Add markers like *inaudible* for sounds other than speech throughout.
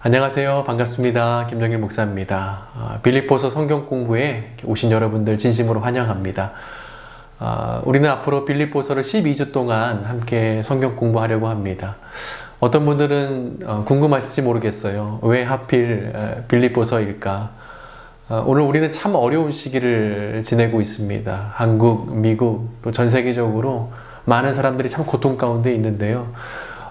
안녕하세요. 반갑습니다. 김정일 목사입니다. 아, 빌립보서 성경 공부에 오신 여러분들 진심으로 환영합니다. 아, 우리는 앞으로 빌립보서를 12주 동안 함께 성경 공부하려고 합니다. 어떤 분들은 어, 궁금하실지 모르겠어요. 왜 하필 어, 빌립보서일까? 어, 오늘 우리는 참 어려운 시기를 지내고 있습니다. 한국, 미국, 또 전 세계적으로 많은 사람들이 참 고통 가운데 있는데요.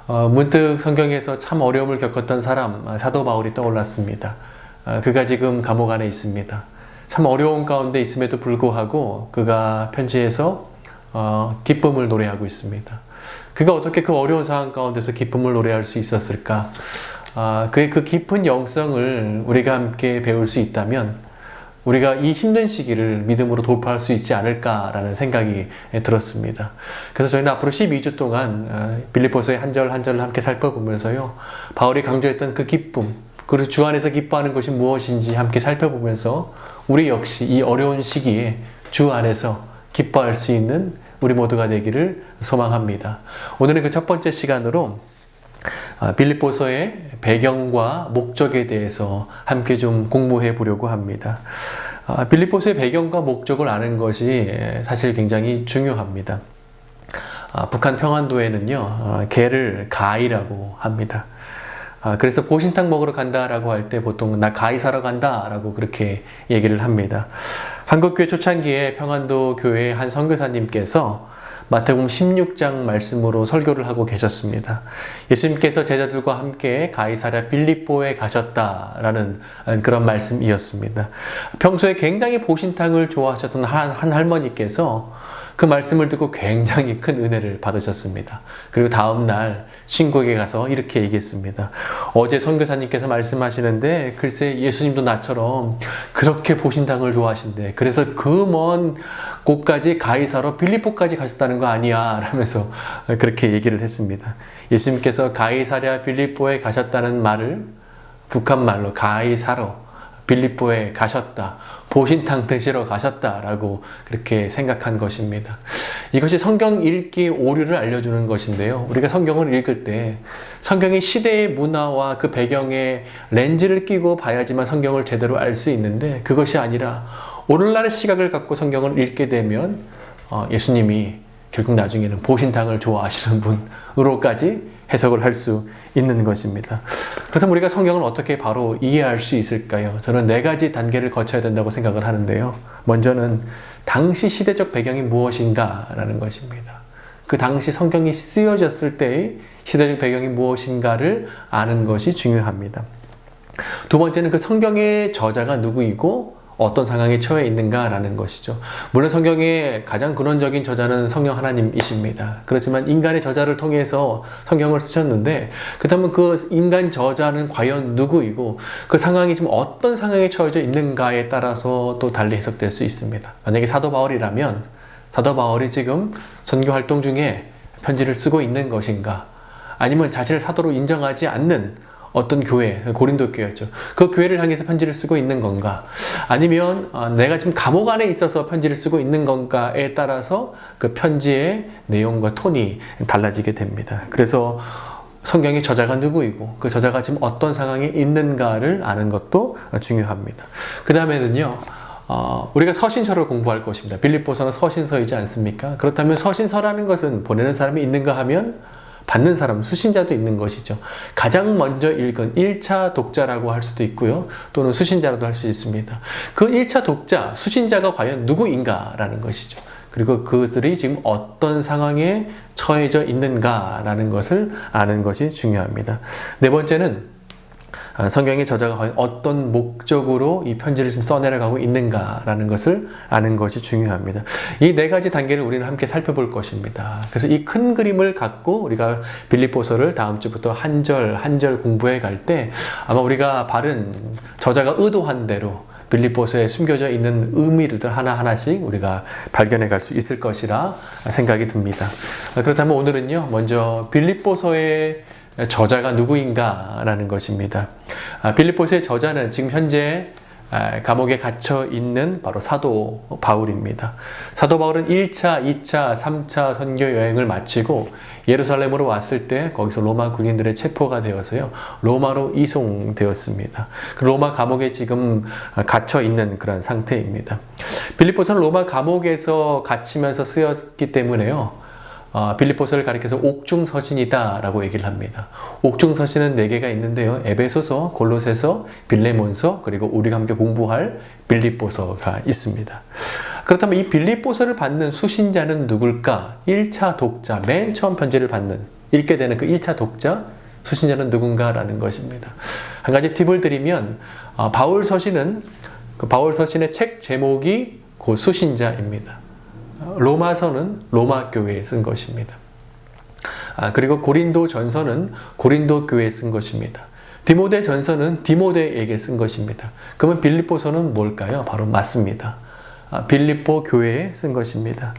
어, 문득 성경에서 참 어려움을 겪었던 사람, 아, 사도 바울이 떠올랐습니다. 아, 그가 지금 감옥 안에 있습니다. 참 어려운 가운데 있음에도 불구하고 그가 편지에서 어, 기쁨을 노래하고 있습니다. 그가 어떻게 그 어려운 상황 가운데서 기쁨을 노래할 수 있었을까? 아, 그의 그 깊은 영성을 우리가 함께 배울 수 있다면 우리가 이 힘든 시기를 믿음으로 돌파할 수 있지 않을까라는 생각이 들었습니다. 그래서 저희는 앞으로 12주 동안 어, 빌립보서의 한 절 한 절을 함께 살펴보면서요. 바울이 강조했던 그 기쁨, 그리고 주 안에서 기뻐하는 것이 무엇인지 함께 살펴보면서 우리 역시 이 어려운 시기에 주 안에서 기뻐할 수 있는 우리 모두가 되기를 소망합니다. 오늘은 그 첫 번째 시간으로 아, 빌립보서의 배경과 목적에 대해서 함께 좀 공부해 보려고 합니다. 아, 빌립보서의 배경과 목적을 아는 것이 사실 굉장히 중요합니다. 아, 북한 평안도에는요, 개를 가이라고 합니다. 그래서 보신탕 먹으러 간다라고 할 때 보통 나 가이 사러 간다라고 그렇게 얘기를 합니다. 한국교회 초창기에 평안도 교회 한 선교사님께서 마태복음 16장 말씀으로 설교를 하고 계셨습니다. 예수님께서 제자들과 함께 가이사랴 빌립보에 가셨다라는 그런 말씀이었습니다. 평소에 굉장히 보신탕을 좋아하셨던 한, 한 할머니께서 그 말씀을 듣고 굉장히 큰 은혜를 받으셨습니다. 그리고 다음 날 친구에게 가서 이렇게 얘기했습니다. 어제 선교사님께서 말씀하시는데 글쎄 예수님도 나처럼 그렇게 보신당을 좋아하신대. 그래서 그 먼 곳까지 가이사로 빌리포까지 가셨다는 거 아니야 라면서 그렇게 얘기를 했습니다. 예수님께서 가이사랴 빌리포에 가셨다는 말을 북한 말로 가이사로 빌립보에 가셨다. 보신탕 드시러 가셨다라고 그렇게 생각한 것입니다. 이것이 성경 읽기 오류를 알려주는 것인데요. 우리가 성경을 읽을 때 성경의 시대의 문화와 그 배경에 렌즈를 끼고 봐야지만 성경을 제대로 알 수 있는데 그것이 아니라 오늘날의 시각을 갖고 성경을 읽게 되면 어, 예수님이 결국 나중에는 보신탕을 좋아하시는 분으로까지 해석을 할 수 있는 것입니다. 그렇다면 우리가 성경을 어떻게 바로 이해할 수 있을까요? 저는 네 가지 단계를 거쳐야 된다고 생각을 하는데요. 먼저는 당시 시대적 배경이 무엇인가라는 것입니다. 그 당시 성경이 쓰여졌을 때의 시대적 배경이 무엇인가를 아는 것이 중요합니다. 두 번째는 그 성경의 저자가 누구이고 어떤 상황에 처해 있는가라는 것이죠. 물론 성경의 가장 근원적인 저자는 성령 하나님이십니다. 그렇지만 인간의 저자를 통해서 성경을 쓰셨는데 그렇다면 그 인간 저자는 과연 누구이고 그 상황이 지금 어떤 상황에 처해져 있는가에 따라서 또 달리 해석될 수 있습니다. 만약에 사도 바울이라면 사도 바울이 지금 선교 활동 중에 편지를 쓰고 있는 것인가 아니면 자신을 사도로 인정하지 않는 어떤 교회, 고린도 교회였죠. 그 교회를 향해서 편지를 쓰고 있는 건가? 아니면 어, 내가 지금 감옥 안에 있어서 편지를 쓰고 있는 건가에 따라서 그 편지의 내용과 톤이 달라지게 됩니다. 그래서 성경의 저자가 누구이고 그 저자가 지금 어떤 상황에 있는가를 아는 것도 중요합니다. 그 다음에는요. 어, 우리가 서신서를 공부할 것입니다. 빌립보서는 서신서이지 않습니까? 그렇다면 서신서라는 것은 보내는 사람이 있는가 하면 받는 사람, 수신자도 있는 것이죠. 가장 먼저 읽은 1차 독자라고 할 수도 있고요. 또는 수신자라도 할 수 있습니다. 그 1차 독자, 수신자가 과연 누구인가라는 것이죠. 그리고 그들이 지금 어떤 상황에 처해져 있는가라는 것을 아는 것이 중요합니다. 네 번째는 아, 성경의 저자가 어떤 목적으로 이 편지를 좀 써내려가고 있는가라는 것을 아는 것이 중요합니다. 이 네 가지 단계를 우리는 함께 살펴볼 것입니다. 그래서 이 큰 그림을 갖고 우리가 빌립보서를 다음 주부터 한 절 한 절 공부해 갈 때 아마 우리가 바른 저자가 의도한 대로 빌립보서에 숨겨져 있는 의미들을 하나하나씩 우리가 발견해 갈 수 있을 것이라 생각이 듭니다. 그렇다면 오늘은요, 먼저 빌립보서의 저자가 누구인가라는 것입니다. 아, 빌립보스의 저자는 지금 현재 아, 감옥에 갇혀 있는 바로 사도 바울입니다. 사도 바울은 1차, 2차, 3차 선교 여행을 마치고 예루살렘으로 왔을 때 거기서 로마 군인들의 체포가 되어서요. 로마로 이송되었습니다. 그 로마 감옥에 지금 갇혀 있는 그런 상태입니다. 빌립보서는 로마 감옥에서 갇히면서 쓰였기 때문에요. 어, 빌립보서를 가리켜서 옥중서신이다 라고 얘기를 합니다. 옥중서신은 네 개가 있는데요. 에베소서, 골로새서, 빌레몬서, 그리고 우리가 함께 공부할 빌립보서가 있습니다. 그렇다면 이 빌립보서를 받는 수신자는 누굴까? 1차 독자, 맨 처음 편지를 받는, 읽게 되는 그 1차 독자, 수신자는 누군가라는 것입니다. 한 가지 팁을 드리면, 어, 바울 서신은, 그 바울 서신의 책 제목이 그 수신자입니다. 로마서는 로마 교회에 쓴 것입니다. 아, 그리고 고린도 전서는 고린도 교회에 쓴 것입니다. 디모데 전서는 디모데에게 쓴 것입니다. 그러면 빌립보서는 뭘까요? 바로 맞습니다. 아, 빌립보 교회에 쓴 것입니다.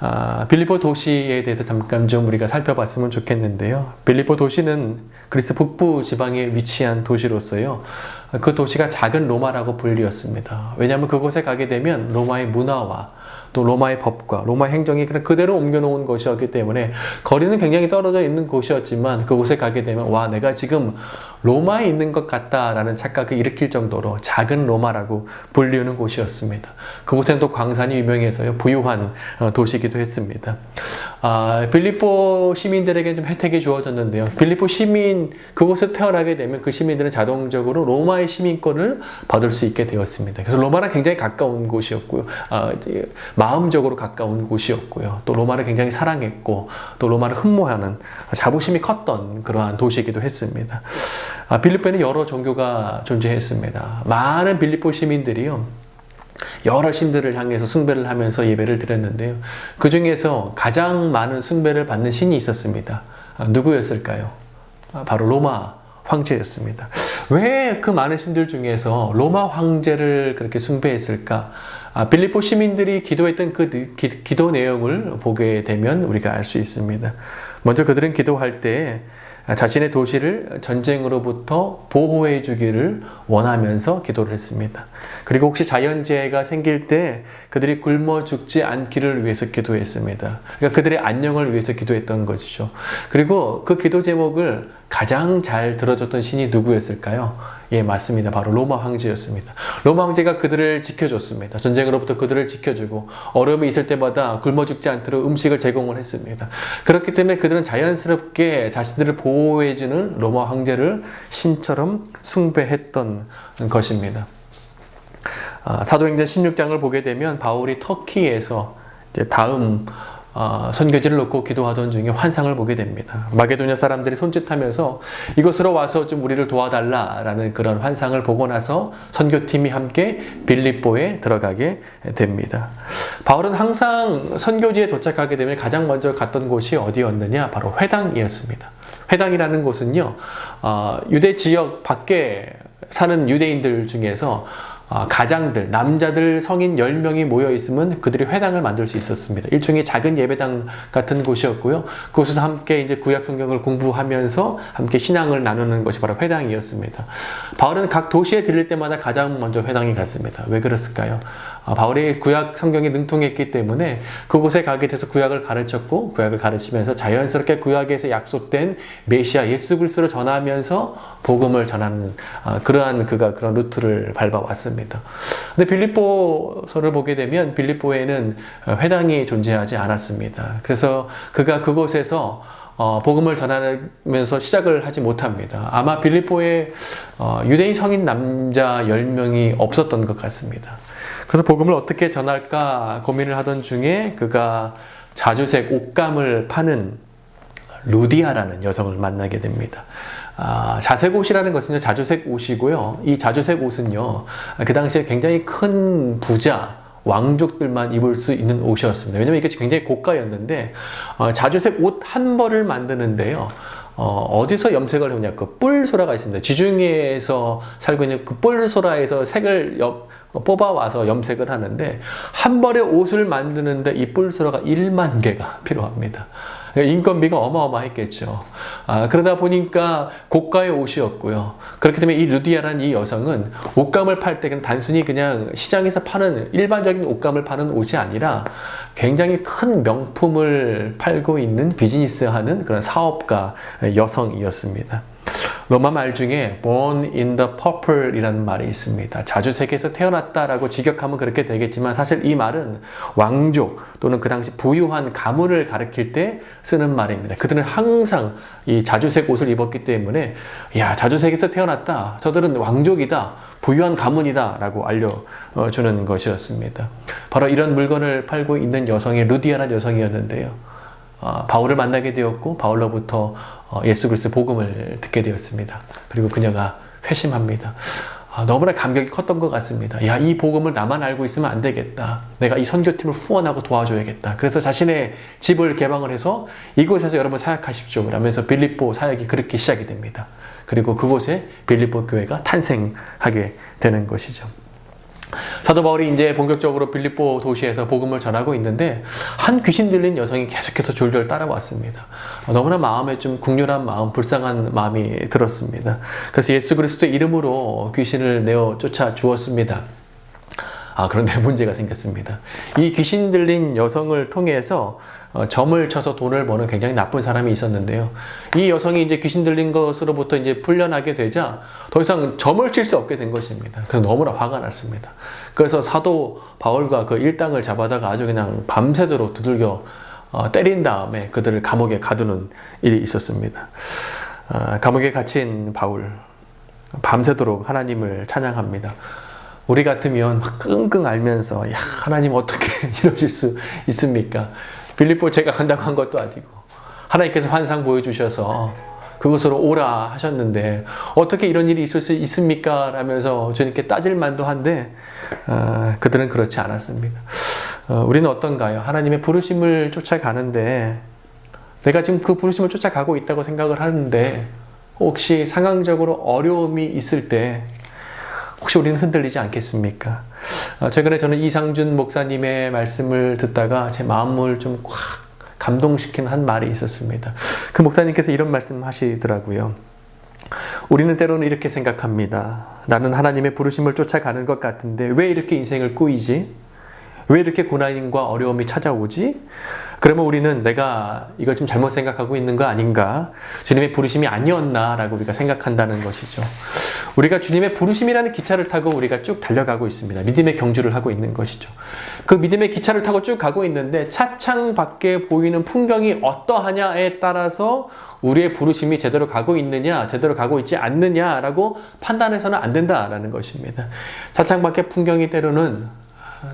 아, 빌립보 도시에 대해서 잠깐 좀 우리가 살펴봤으면 좋겠는데요. 빌립보 도시는 그리스 북부 지방에 위치한 도시로서요. 그 도시가 작은 로마라고 불리었습니다. 왜냐하면 그곳에 가게 되면 로마의 문화와 또 로마의 법과 로마 행정이 그냥 그대로 옮겨놓은 것이었기 때문에 거리는 굉장히 떨어져 있는 곳이었지만 그곳에 가게 되면 와 내가 지금 로마에 있는 것 같다라는 착각을 일으킬 정도로 작은 로마라고 불리우는 곳이었습니다. 그곳에는 또 광산이 유명해서요 부유한 어, 도시이기도 했습니다. 아, 빌립보 시민들에게 좀 혜택이 주어졌는데요. 빌립보 시민 그곳에 태어나게 되면 그 시민들은 자동적으로 로마의 시민권을 받을 수 있게 되었습니다. 그래서 로마랑 굉장히 가까운 곳이었고요. 아, 마음적으로 가까운 곳이었고요. 또 로마를 굉장히 사랑했고 또 로마를 흠모하는 자부심이 컸던 그러한 도시이기도 했습니다. 아, 빌립보에는 여러 종교가 존재했습니다. 많은 빌립보 시민들이요. 여러 신들을 향해서 숭배를 하면서 예배를 드렸는데요. 그 중에서 가장 많은 숭배를 받는 신이 있었습니다. 아, 누구였을까요? 아, 바로 로마 황제였습니다. 왜 그 많은 신들 중에서 로마 황제를 그렇게 숭배했을까? 아, 빌립보 시민들이 기도했던 그 기, 기도 내용을 보게 되면 우리가 알 수 있습니다. 먼저 그들은 기도할 때 자신의 도시를 전쟁으로부터 보호해 주기를 원하면서 기도를 했습니다. 그리고 혹시 자연재해가 생길 때 그들이 굶어 죽지 않기를 위해서 기도했습니다. 그러니까 그들의 안녕을 위해서 기도했던 것이죠. 그리고 그 기도 제목을 가장 잘 들어줬던 신이 누구였을까요? 예, 맞습니다. 바로 로마 황제였습니다. 로마 황제가 그들을 지켜줬습니다. 전쟁으로부터 그들을 지켜주고 어려움이 있을 때마다 굶어 죽지 않도록 음식을 제공을 했습니다. 그렇기 때문에 그들은 자연스럽게 자신들을 보호해주는 로마 황제를 신처럼 숭배했던 것입니다. 아, 사도행전 16장을 보게 되면 바울이 터키에서 다음 어, 선교지를 놓고 기도하던 중에 환상을 보게 됩니다. 마게도냐 사람들이 손짓하면서 이곳으로 와서 좀 우리를 도와달라라는 그런 환상을 보고 나서 선교팀이 함께 빌립보에 들어가게 됩니다. 바울은 항상 선교지에 도착하게 되면 가장 먼저 갔던 곳이 어디였느냐? 바로 회당이었습니다. 회당이라는 곳은요, 어, 유대 지역 밖에 사는 유대인들 중에서 아, 가장들, 남자들 성인 10명이 모여 있으면 그들이 회당을 만들 수 있었습니다. 일종의 작은 예배당 같은 곳이었고요. 그곳에서 함께 이제 구약 성경을 공부하면서 함께 신앙을 나누는 것이 바로 회당이었습니다. 바울은 각 도시에 들릴 때마다 가장 먼저 회당에 갔습니다. 왜 그랬을까요? 아, 바울이 구약 성경에 능통했기 때문에 그곳에 가게 돼서 구약을 가르쳤고 구약을 가르치면서 자연스럽게 구약에서 약속된 메시아 예수 그리스도를 전하면서 복음을 전하는 아, 그러한 그가 그런 루트를 밟아왔습니다. 근데 빌립보서를 보게 되면 빌립보에는 회당이 존재하지 않았습니다. 그래서 그가 그곳에서 어, 복음을 전하면서 시작을 하지 못합니다. 아마 빌립보에 어, 유대인 성인 남자 10명이 없었던 것 같습니다. 그래서 복음을 어떻게 전할까 고민을 하던 중에 그가 자주색 옷감을 파는 루디아라는 여성을 만나게 됩니다. 아, 자색 옷이라는 것은 자주색 옷이고요. 이 자주색 옷은요, 그 당시에 굉장히 큰 부자, 왕족들만 입을 수 있는 옷이었습니다. 왜냐면 이게 굉장히 고가였는데, 어, 자주색 옷 한 벌을 만드는데요. 어, 디서 염색을 하냐, 그 뿔소라가 있습니다. 지중해에서 살고 있는 그 뿔소라에서 색을 엽, 뽑아와서 염색을 하는데 한 벌의 옷을 만드는데 이 뿔소라가 1만 개가 필요합니다. 인건비가 어마어마했겠죠. 아, 그러다 보니까 고가의 옷이었고요. 그렇기 때문에 이 루디아라는 이 여성은 옷감을 팔 때 그냥 단순히 그냥 시장에서 파는 일반적인 옷감을 파는 옷이 아니라 굉장히 큰 명품을 팔고 있는 비즈니스 하는 그런 사업가 여성이었습니다. 로마 말 중에 born in the purple이라는 말이 있습니다. 자주색에서 태어났다라고 직역하면 그렇게 되겠지만 사실 이 말은 왕족 또는 그 당시 부유한 가문을 가리킬 때 쓰는 말입니다. 그들은 항상 이 자주색 옷을 입었기 때문에 야 자주색에서 태어났다. 저들은 왕족이다. 부유한 가문이다라고 알려주는 것이었습니다. 바로 이런 물건을 팔고 있는 여성이 루디아라는 여성이었는데요. 어, 바울을 만나게 되었고 바울로부터 어, 예수 그리스도 복음을 듣게 되었습니다. 그리고 그녀가 회심합니다. 아, 너무나 감격이 컸던 것 같습니다. 야, 이 복음을 나만 알고 있으면 안 되겠다. 내가 이 선교팀을 후원하고 도와줘야겠다. 그래서 자신의 집을 개방을 해서 이곳에서 여러분 사역하십시오. 라면서 빌립보 사역이 그렇게 시작이 됩니다. 그리고 그곳에 빌립보 교회가 탄생하게 되는 것이죠. 사도 바울이 이제 본격적으로 빌립보 도시에서 복음을 전하고 있는데 한 귀신 들린 여성이 계속해서 졸졸 따라왔습니다. 너무나 마음에 좀 국률한 마음, 불쌍한 마음이 들었습니다. 그래서 예수 그리스도의 이름으로 귀신을 내어 쫓아 주었습니다. 아, 그런데 *laughs* 문제가 생겼습니다. 이 귀신 들린 여성을 통해서 어, 점을 쳐서 돈을 버는 굉장히 나쁜 사람이 있었는데요. 이 여성이 이제 귀신 들린 것으로부터 이제 풀려나게 되자 더 이상 점을 칠 수 없게 된 것입니다. 그래서 너무나 화가 났습니다. 그래서 사도 바울과 그 일당을 잡아다가 아주 그냥 밤새도록 두들겨 어, 때린 다음에 그들을 감옥에 가두는 일이 있었습니다. 어, 감옥에 갇힌 바울 밤새도록 하나님을 찬양합니다. 우리 같으면 막 끙끙 앓면서 야 하나님 어떻게 *laughs* 이러실 수 있습니까? 빌립보 제가 간다고 한 것도 아니고 하나님께서 환상 보여주셔서 그곳으로 오라 하셨는데 어떻게 이런 일이 있을 수 있습니까? 라면서 주님께 따질 만도 한데 어, 그들은 그렇지 않았습니다. 어, 우리는 어떤가요? 하나님의 부르심을 쫓아가는데 내가 지금 그 부르심을 쫓아가고 있다고 생각을 하는데 혹시 상황적으로 어려움이 있을 때 혹시 우리는 흔들리지 않겠습니까? 어, 최근에 저는 이상준 목사님의 말씀을 듣다가 제 마음을 좀 확 감동시킨 한 말이 있었습니다. 그 목사님께서 이런 말씀 하시더라고요. 우리는 때로는 이렇게 생각합니다. 나는 하나님의 부르심을 쫓아가는 것 같은데 왜 이렇게 인생을 꾸이지? 왜 이렇게 고난과 어려움이 찾아오지? 그러면 우리는 내가 이거 좀 잘못 생각하고 있는 거 아닌가? 주님의 부르심이 아니었나라고 우리가 생각한다는 것이죠. 우리가 주님의 부르심이라는 기차를 타고 우리가 쭉 달려가고 있습니다. 믿음의 경주를 하고 있는 것이죠. 그 믿음의 기차를 타고 쭉 가고 있는데 차창 밖에 보이는 풍경이 어떠하냐에 따라서 우리의 부르심이 제대로 가고 있느냐, 제대로 가고 있지 않느냐라고 판단해서는 안 된다라는 것입니다. 차창 밖의 풍경이 때로는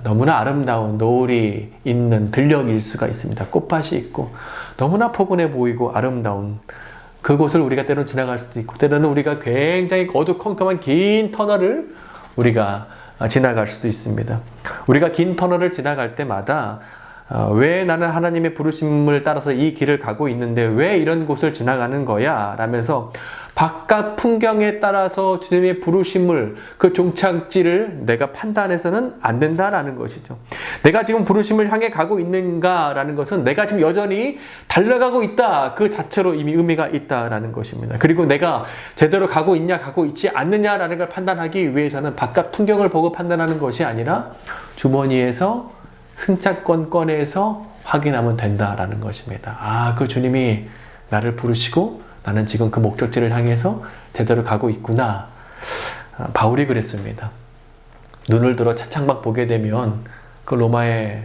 너무나 아름다운 노을이 있는 들녘일 수가 있습니다. 꽃밭이 있고 너무나 포근해 보이고 아름다운 그곳을 우리가 때로는 지나갈 수도 있고 때로는 우리가 굉장히 어두컴컴한 긴 터널을 우리가 지나갈 수도 있습니다. 우리가 긴 터널을 지나갈 때마다 어, 왜 나는 하나님의 부르심을 따라서 이 길을 가고 있는데 왜 이런 곳을 지나가는 거야? 라면서 바깥 풍경에 따라서 주님의 부르심을 그 종착지를 내가 판단해서는 안 된다라는 것이죠. 내가 지금 부르심을 향해 가고 있는가라는 것은 내가 지금 여전히 달려가고 있다 그 자체로 이미 의미가 있다라는 것입니다. 그리고 내가 제대로 가고 있냐 가고 있지 않느냐라는 걸 판단하기 위해서는 바깥 풍경을 보고 판단하는 것이 아니라 주머니에서 승차권 꺼내서 확인하면 된다라는 것입니다. 아, 그 주님이 나를 부르시고 나는 지금 그 목적지를 향해서 제대로 가고 있구나. 아, 바울이 그랬습니다. 눈을 들어 차창밖 보게 되면 그 로마의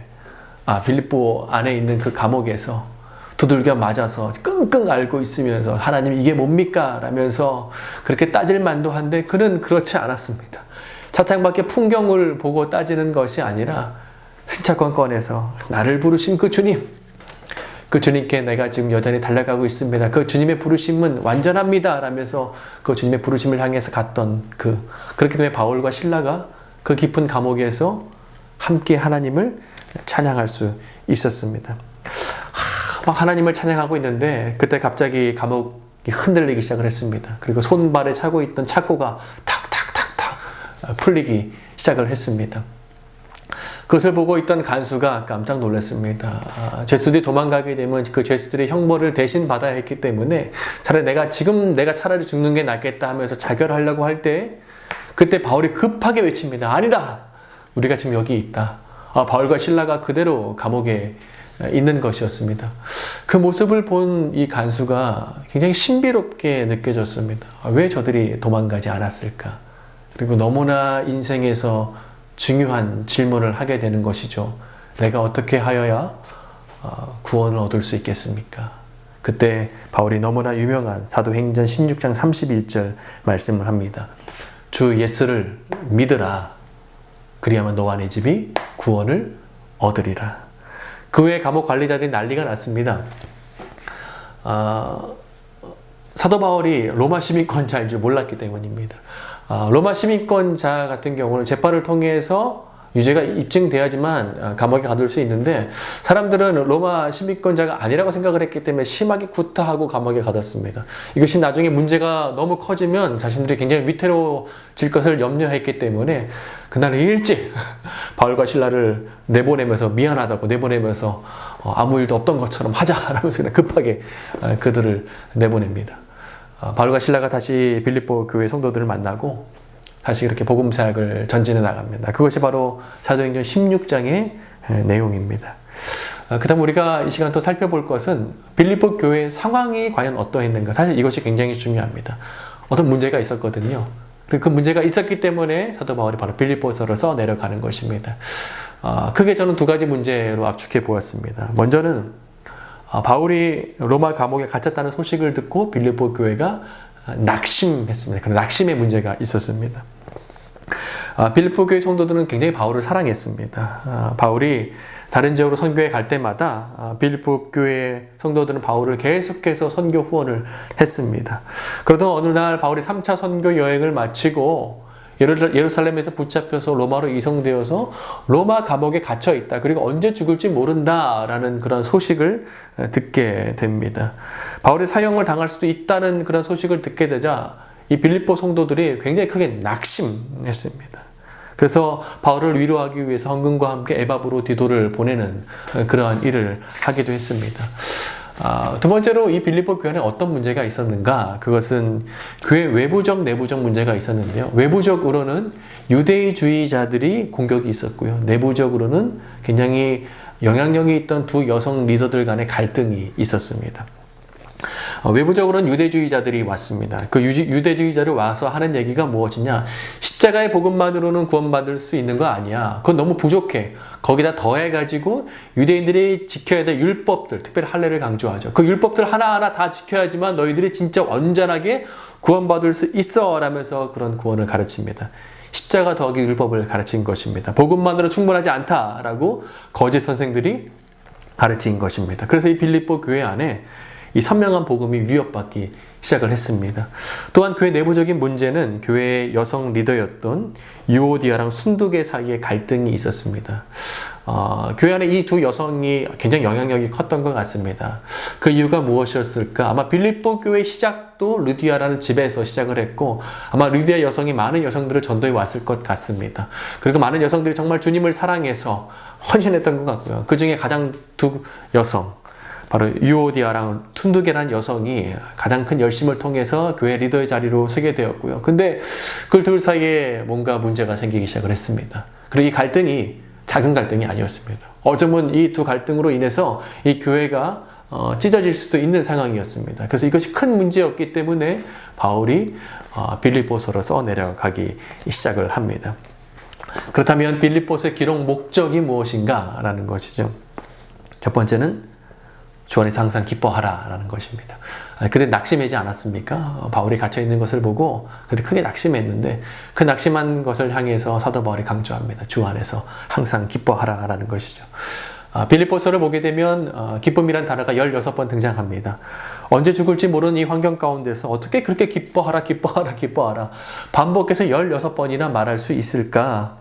아 빌립보 안에 있는 그 감옥에서 두들겨 맞아서 끙끙 앓고 있으면서 하나님 이게 뭡니까? 라면서 그렇게 따질 만도 한데 그는 그렇지 않았습니다. 차창밖의 풍경을 보고 따지는 것이 아니라 승차권 꺼내서 나를 부르신 그 주님 그 주님께 내가 지금 여전히 달려가고 있습니다. 그 주님의 부르심은 완전합니다. 라면서 그 주님의 부르심을 향해서 갔던 그, 그렇기 때문에 바울과 신라가 그 깊은 감옥에서 함께 하나님을 찬양할 수 있었습니다. 하, 막 하나님을 찬양하고 있는데 그때 갑자기 감옥이 흔들리기 시작을 했습니다. 그리고 손발에 차고 있던 착고가 탁탁탁탁 풀리기 시작을 했습니다. 그것을 보고 있던 간수가 깜짝 놀랐습니다. 아, 죄수들이 도망가게 되면 그 죄수들의 형벌을 대신 받아야 했기 때문에 차라리 내가 지금 내가 차라리 죽는 게 낫겠다 하면서 자결하려고 할 때 그때 바울이 급하게 외칩니다. 아니다. 우리가 지금 여기 있다. 아, 바울과 신라가 그대로 감옥에 있는 것이었습니다. 그 모습을 본 이 간수가 굉장히 신비롭게 느껴졌습니다. 아, 왜 저들이 도망가지 않았을까? 그리고 너무나 인생에서 중요한 질문을 하게 되는 것이죠. 내가 어떻게 하여야 어, 구원을 얻을 수 있겠습니까? 그때 바울이 너무나 유명한 사도행전 16장 31절 말씀을 합니다. 주 예수를 믿으라. 그리하면 너와 네 집이 구원을 얻으리라. 그 후에 감옥 관리자들이 난리가 났습니다. 아, 사도 바울이 로마 시민권자인 줄 몰랐기 때문입니다. 아, 로마 시민권자 같은 경우는 재판을 통해서 유죄가 입증돼야지만 아, 감옥에 가둘 수 있는데 사람들은 로마 시민권자가 아니라고 생각을 했기 때문에 심하게 구타하고 감옥에 가뒀습니다. 이것이 나중에 문제가 너무 커지면 자신들이 굉장히 위태로워질 것을 염려했기 때문에 그날은 일찍 *laughs* 바울과 신라를 내보내면서 미안하다고 내보내면서 어, 아무 일도 없던 것처럼 하자 라면서 그냥 급하게 아, 그들을 내보냅니다. 아, 바울과 신라가 다시 빌립보 교회 성도들을 만나고 다시 이렇게 복음 사역을 전진해 나갑니다. 그것이 바로 사도행전 16장의 내용입니다. 아, 그다음 우리가 이 시간 또 살펴볼 것은 빌립보 교회 상황이 과연 어떠했는가. 사실 이것이 굉장히 중요합니다. 어떤 문제가 있었거든요. 그리고 그 문제가 있었기 때문에 사도 바울이 바로 빌립보서를 써 내려가는 것입니다. 아, 크게 저는 두 가지 문제로 압축해 보았습니다. 먼저는 아, 바울이 로마 감옥에 갇혔다는 소식을 듣고 빌립보 교회가 낙심했습니다. 그런 낙심의 문제가 있었습니다. 아, 빌립보 교회 성도들은 굉장히 바울을 사랑했습니다. 아, 바울이 다른 지역으로 선교에 갈 때마다 아, 빌립보 교회 성도들은 바울을 계속해서 선교 후원을 했습니다. 그러던 어느 날 바울이 3차 선교 여행을 마치고 예루- 예루살렘에서 붙잡혀서 로마로 이송되어서 로마 감옥에 갇혀 있다. 그리고 언제 죽을지 모른다라는 그런 소식을 어, 듣게 됩니다. 바울이 사형을 당할 수도 있다는 그런 소식을 듣게 되자 이 빌립보 성도들이 굉장히 크게 낙심했습니다. 그래서 바울을 위로하기 위해서 헌금과 함께 에바브로 디도를 보내는 어, 그러한 일을 하기도 했습니다. 아, 두 번째로 이 빌립보 교회에 어떤 문제가 있었는가? 그것은 교회 외부적, 내부적 문제가 있었는데요. 외부적으로는 유대주의자들이 공격이 있었고요. 내부적으로는 굉장히 영향력이 있던 두 여성 리더들 간의 갈등이 있었습니다. 어, 외부적으로는 유대주의자들이 왔습니다. 그 유대주의자를 와서 하는 얘기가 무엇이냐? 십자가의 복음만으로는 구원받을 수 있는 거 아니야. 그건 너무 부족해. 거기다 더해가지고 유대인들이 지켜야 될 율법들, 특별히 할례를 강조하죠. 그 율법들 하나하나 다 지켜야지만 너희들이 진짜 온전하게 구원받을 수 있어. 라면서 그런 구원을 가르칩니다. 십자가 더하기 율법을 가르친 것입니다. 복음만으로 충분하지 않다라고 거짓 선생들이 가르친 것입니다. 그래서 이 빌립보 교회 안에 이 선명한 복음이 위협받기 시작을 했습니다. 또한 교회 내부적인 문제는 교회의 여성 리더였던 유오디아랑 순두계 사이에 갈등이 있었습니다. 어, 교회 안에 이 두 여성이 굉장히 영향력이 컸던 것 같습니다. 그 이유가 무엇이었을까? 아마 빌립보 교회 시작도 루디아라는 집에서 시작을 했고 아마 루디아 여성이 많은 여성들을 전도해 왔을 것 같습니다. 그리고 많은 여성들이 정말 주님을 사랑해서 헌신했던 것 같고요. 그 중에 가장 두 여성 바로 유오디아랑 툰두게라는 여성이 가장 큰 열심을 통해서 교회 리더의 자리로 서게 되었고요. 근데 그 둘 사이에 뭔가 문제가 생기기 시작을 했습니다. 그리고 이 갈등이 작은 갈등이 아니었습니다. 어쩌면 이 두 갈등으로 인해서 이 교회가 어, 찢어질 수도 있는 상황이었습니다. 그래서 이것이 큰 문제였기 때문에 바울이 어, 빌립보서로 써 내려가기 시작을 합니다. 그렇다면 빌립보서의 기록 목적이 무엇인가라는 것이죠. 첫 번째는 주 안에서 항상 기뻐하라라는 것입니다. 아, 그때 낙심하지 않았습니까? 어, 바울이 갇혀 있는 것을 보고 그때 크게 낙심했는데 그 낙심한 것을 향해서 사도 바울이 강조합니다. 주 안에서 항상 기뻐하라라는 것이죠. 아, 빌립보서를 보게 되면 어, 기쁨이란 단어가 16번 등장합니다. 언제 죽을지 모르는 이 환경 가운데서 어떻게 그렇게 기뻐하라 기뻐하라 기뻐하라 반복해서 16번이나 말할 수 있을까?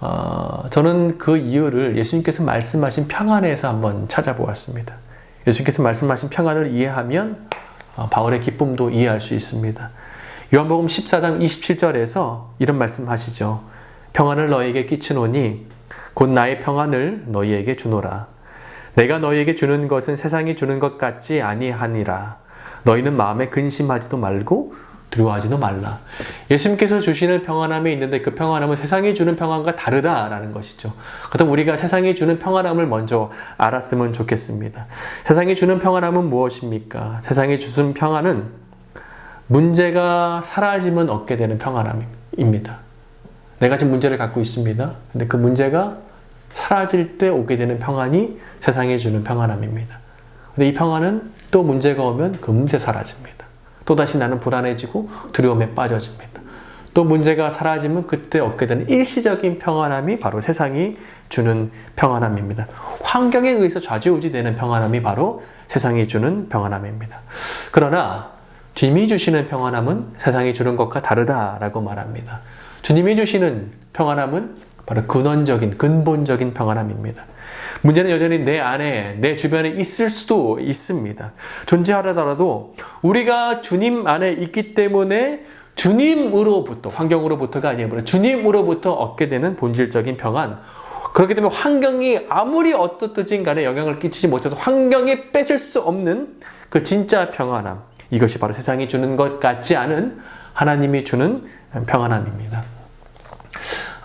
어, 저는 그 이유를 예수님께서 말씀하신 평안에서 한번 찾아보았습니다. 예수님께서 말씀하신 평안을 이해하면 어, 바울의 기쁨도 이해할 수 있습니다. 요한복음 14장 27절에서 이런 말씀하시죠. 평안을 너에게 끼치노니 곧 나의 평안을 너희에게 주노라. 내가 너희에게 주는 것은 세상이 주는 것 같지 아니하니라. 너희는 마음에 근심하지도 말고 두려워하지도 말라. 예수님께서 주시는 평안함이 있는데 그 평안함은 세상이 주는 평안과 다르다라는 것이죠. 그렇다면 우리가 세상이 주는 평안함을 먼저 알았으면 좋겠습니다. 세상이 주는 평안함은 무엇입니까? 세상이 주는 평안은 문제가 사라지면 얻게 되는 평안함입니다. 내가 지금 문제를 갖고 있습니다. 근데 그 문제가 사라질 때 오게 되는 평안이 세상이 주는 평안함입니다. 근데 이 평안은 또 문제가 오면 금세 사라집니다. 또다시 나는 불안해지고 두려움에 빠져집니다. 또 문제가 사라지면 그때 얻게 되는 일시적인 평안함이 바로 세상이 주는 평안함입니다. 환경에 의해서 좌지우지되는 평안함이 바로 세상이 주는 평안함입니다. 그러나 주님이 주시는 평안함은 세상이 주는 것과 다르다라고 말합니다. 주님이 주시는 평안함은 바로 근원적인, 근본적인 평안함입니다. 문제는 여전히 내 안에, 내 주변에 있을 수도 있습니다. 존재하더라도 우리가 주님 안에 있기 때문에 주님으로부터, 환경으로부터가 아니라 주님으로부터 얻게 되는 본질적인 평안. 그렇기 때문에 환경이 아무리 어떻든지 간에 영향을 끼치지 못해도 환경이 뺏을 수 없는 그 진짜 평안함. 이것이 바로 세상이 주는 것 같지 않은 하나님이 주는 평안함입니다.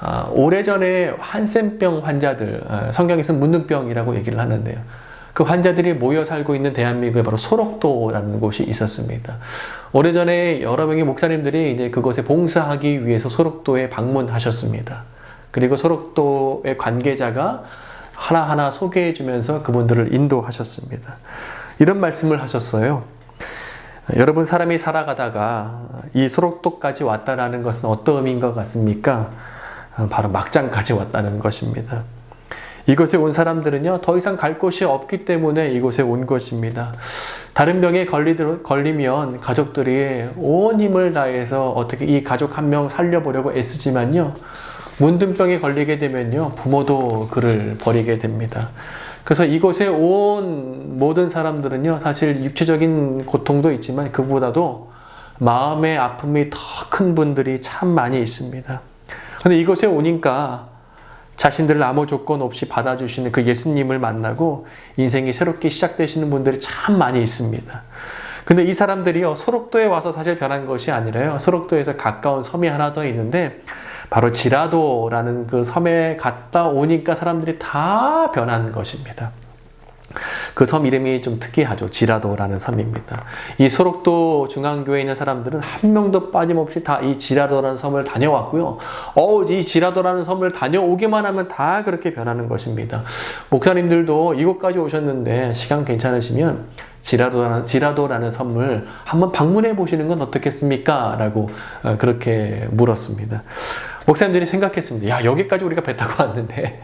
아, 오래전에 한센병 환자들, 아, 성경에서는 문둥병이라고 얘기를 하는데요. 그 환자들이 모여 살고 있는 대한민국에 바로 소록도라는 곳이 있었습니다. 오래전에 여러 명의 목사님들이 이제 그곳에 봉사하기 위해서 소록도에 방문하셨습니다. 그리고 소록도의 관계자가 하나하나 소개해 주면서 그분들을 인도하셨습니다. 이런 말씀을 하셨어요. 여러분 사람이 살아가다가 이 소록도까지 왔다라는 것은 어떤 의미인 것 같습니까? 바로 막장까지 왔다는 것입니다. 이곳에 온 사람들은요, 더 이상 갈 곳이 없기 때문에 이곳에 온 것입니다. 다른 병에 걸리면 가족들이 온 힘을 다해서 어떻게 이 가족 한 명 살려보려고 애쓰지만요, 문둥병에 걸리게 되면요, 부모도 그를 버리게 됩니다. 그래서 이곳에 온 모든 사람들은요, 사실 육체적인 고통도 있지만 그보다도 마음의 아픔이 더 큰 분들이 참 많이 있습니다. 근데 이곳에 오니까 자신들을 아무 조건 없이 받아주시는 그 예수님을 만나고 인생이 새롭게 시작되시는 분들이 참 많이 있습니다. 근데 이 사람들이요, 소록도에 와서 사실 변한 것이 아니라요, 소록도에서 가까운 섬이 하나 더 있는데, 바로 지라도라는 그 섬에 갔다 오니까 사람들이 다 변한 것입니다. 그 섬 이름이 좀 특이하죠. 지라도라는 섬입니다. 이 소록도 중앙교회에 있는 사람들은 한 명도 빠짐없이 다 이 지라도라는 섬을 다녀왔고요. 어, 이 지라도라는 섬을 다녀오기만 하면 다 그렇게 변하는 것입니다. 목사님들도 이곳까지 오셨는데 시간 괜찮으시면 지라도라는, 지라도라는 섬을 한번 방문해 보시는 건 어떻겠습니까? 라고 어, 그렇게 물었습니다. 목사님들이 생각했습니다. 야, 여기까지 우리가 배 타고 왔는데,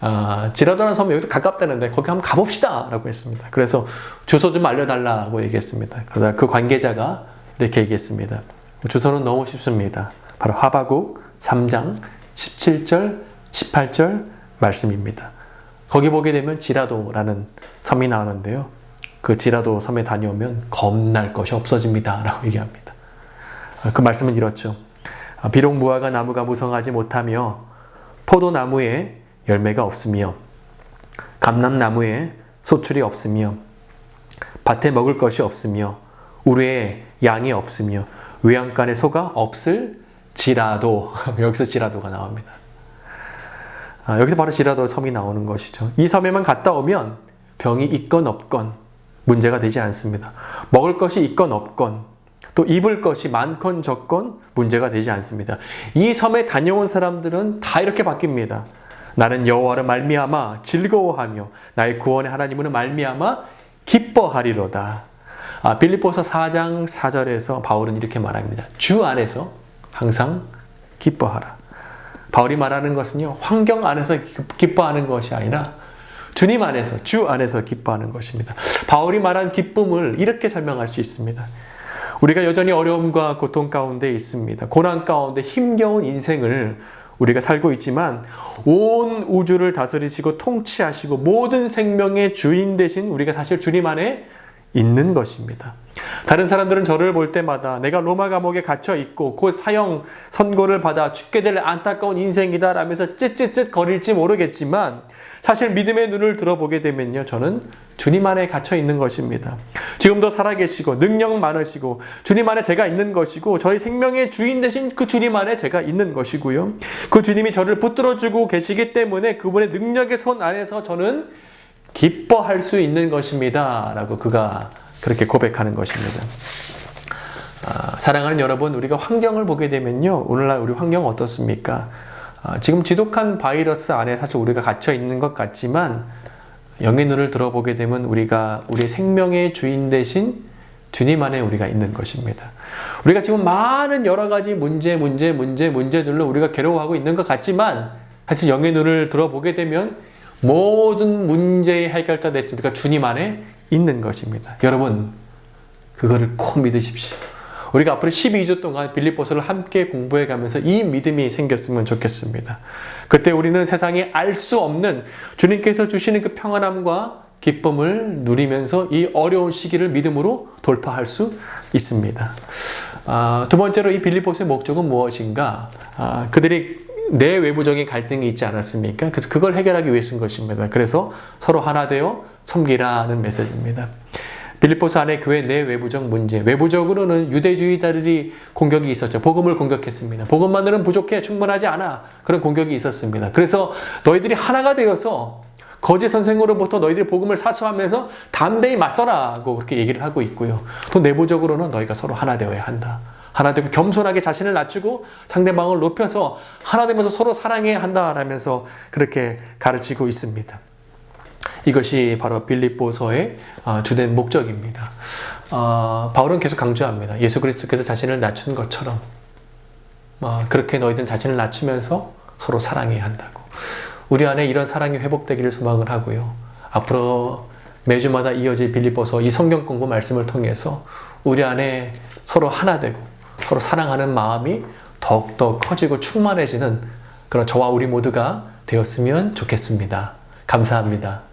아, 지라도라는 섬이 여기서 가깝다는데 거기 한번 가봅시다! 라고 했습니다. 그래서 주소 좀 알려달라고 얘기했습니다. 그러다 그 관계자가 이렇게 얘기했습니다. 주소는 너무 쉽습니다. 바로 하바국 3장 17절, 18절 말씀입니다. 거기 보게 되면 지라도라는 섬이 나오는데요. 그 지라도 섬에 다녀오면 겁날 것이 없어집니다. 라고 얘기합니다. 그 말씀은 이렇죠. 비록 무화과 나무가 무성하지 못하며 포도나무에 열매가 없으며 감람나무에 소출이 없으며 밭에 먹을 것이 없으며 우리에 양이 없으며 외양간에 소가 없을 지라도 *laughs* 여기서 지라도가 나옵니다. 아, 여기서 바로 지라도 섬이 나오는 것이죠. 이 섬에만 갔다 오면 병이 있건 없건 문제가 되지 않습니다. 먹을 것이 있건 없건 또 입을 것이 많건 적건 문제가 되지 않습니다. 이 섬에 다녀온 사람들은 다 이렇게 바뀝니다. 나는 여호와를 말미암아 즐거워하며 나의 구원의 하나님은 말미암아 기뻐하리로다. 아, 빌립보서 4장 4절에서 바울은 이렇게 말합니다. 주 안에서 항상 기뻐하라. 바울이 말하는 것은요, 환경 안에서 기뻐하는 것이 아니라 주님 안에서, 주 안에서 기뻐하는 것입니다. 바울이 말한 기쁨을 이렇게 설명할 수 있습니다. 우리가 여전히 어려움과 고통 가운데 있습니다. 고난 가운데 힘겨운 인생을 우리가 살고 있지만 온 우주를 다스리시고 통치하시고 모든 생명의 주인 되신 우리가 사실 주님 안에 있는 것입니다. 다른 사람들은 저를 볼 때마다 내가 로마 감옥에 갇혀 있고 곧 사형 선고를 받아 죽게 될 안타까운 인생이다 라면서 쯧쯧쯧 거릴지 모르겠지만 사실 믿음의 눈을 들어보게 되면요 저는 주님 안에 갇혀 있는 것입니다. 지금도 살아계시고 능력 많으시고 주님 안에 제가 있는 것이고 저희 생명의 주인 되신 그 주님 안에 제가 있는 것이고요. 그 주님이 저를 붙들어주고 계시기 때문에 그분의 능력의 손 안에서 저는 기뻐할 수 있는 것입니다. 라고 그가 그렇게 고백하는 것입니다. 아, 사랑하는 여러분, 우리가 환경을 보게 되면요. 오늘날 우리 환경 어떻습니까? 아, 지금 지독한 바이러스 안에 사실 우리가 갇혀 있는 것 같지만 영의 눈을 들어보게 되면 우리가 우리 생명의 주인 대신 주님 안에 우리가 있는 것입니다. 우리가 지금 많은 여러 가지 문제, 문제, 문제, 문제들로 우리가 괴로워하고 있는 것 같지만 사실 영의 눈을 들어보게 되면 모든 문제의 해결자 되신 우리가 주님 안에 있는 것입니다. 여러분, 그거를 꼭 믿으십시오. 우리가 앞으로 12주 동안 빌립보서를 함께 공부해 가면서 이 믿음이 생겼으면 좋겠습니다. 그때 우리는 세상에 알 수 없는 주님께서 주시는 그 평안함과 기쁨을 누리면서 이 어려운 시기를 믿음으로 돌파할 수 있습니다. 아, 두 번째로 이 빌립보서의 목적은 무엇인가? 아, 그들이 내 외부적인 갈등이 있지 않았습니까? 그래서 그걸 해결하기 위해 쓴 것입니다. 그래서 서로 하나 되어 섬기라는 메시지입니다. 빌립보스 안에 교회 내 외부적 문제, 외부적으로는 유대주의자들이 공격이 있었죠. 복음을 공격했습니다. 복음만으로는 부족해, 충분하지 않아. 그런 공격이 있었습니다. 그래서 너희들이 하나가 되어서 거짓 선생으로부터 너희들이 복음을 사수하면서 담대히 맞서라고 그렇게 얘기를 하고 있고요. 또 내부적으로는 너희가 서로 하나 되어야 한다. 하나 되고 겸손하게 자신을 낮추고 상대방을 높여서 하나 되면서 서로 사랑해야 한다라면서 그렇게 가르치고 있습니다. 이것이 바로 빌립보서의 어, 주된 목적입니다. 어, 바울은 계속 강조합니다. 예수 그리스도께서 자신을 낮춘 것처럼 어, 그렇게 너희들 자신을 낮추면서 서로 사랑해야 한다고. 우리 안에 이런 사랑이 회복되기를 소망을 하고요. 앞으로 매주마다 이어질 빌립보서 이 성경 공부 말씀을 통해서 우리 안에 서로 하나 되고 서로 사랑하는 마음이 더욱더 커지고 충만해지는 그런 저와 우리 모두가 되었으면 좋겠습니다. 감사합니다.